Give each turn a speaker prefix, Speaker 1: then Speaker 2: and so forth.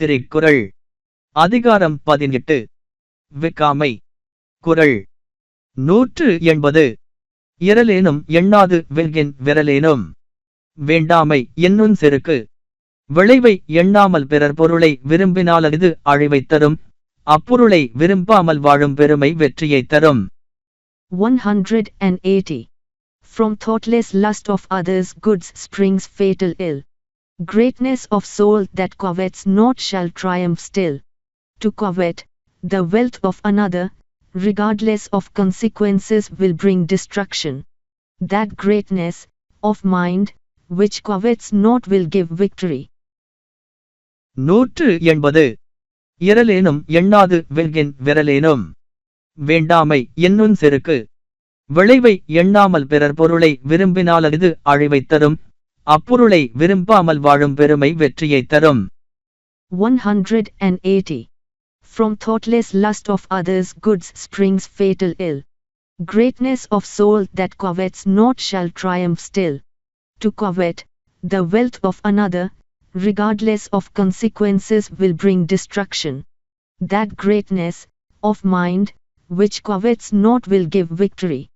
Speaker 1: திரிக்குறள். அதிகாரம் பதினெட்டு. வெக்காமை. குரல் நூற்று எண்பது. இரலேனும் எண்ணாது வெல்கின் விரலேனும் வேண்டாமை என்னும் செருக்கு. விளைவை எண்ணாமல் பிறர் பொருளை விரும்பினால் அது அழிவை தரும். அப்பொருளை விரும்பாமல் வாழும் பெருமை வெற்றியை தரும்.
Speaker 2: 180. From thoughtless lust of others' goods springs fatal ill. Greatness of soul that covets not shall triumph still. To covet the wealth of another, regardless of consequences, will bring destruction. That greatness of mind which covets not will give victory.
Speaker 1: நூற்று எண்பது இரலேனும் எண்ணாது வெல்கின் விரலேனும் வேண்டாமை என்னும் செருக்கு விளைவை எண்ணாமல் பிறர் பொருளை விரும்பினால் அது அழிவை தரும் அப்பொருளை விரும்பாமல் வாழும் பெருமை வெற்றியைத் தரும்
Speaker 2: 180. From thoughtless lust of others' goods springs fatal ill. Greatness of soul that covets not shall triumph still. To covet the wealth of another, regardless of consequences, will bring destruction. That greatness of mind which covets not will give victory.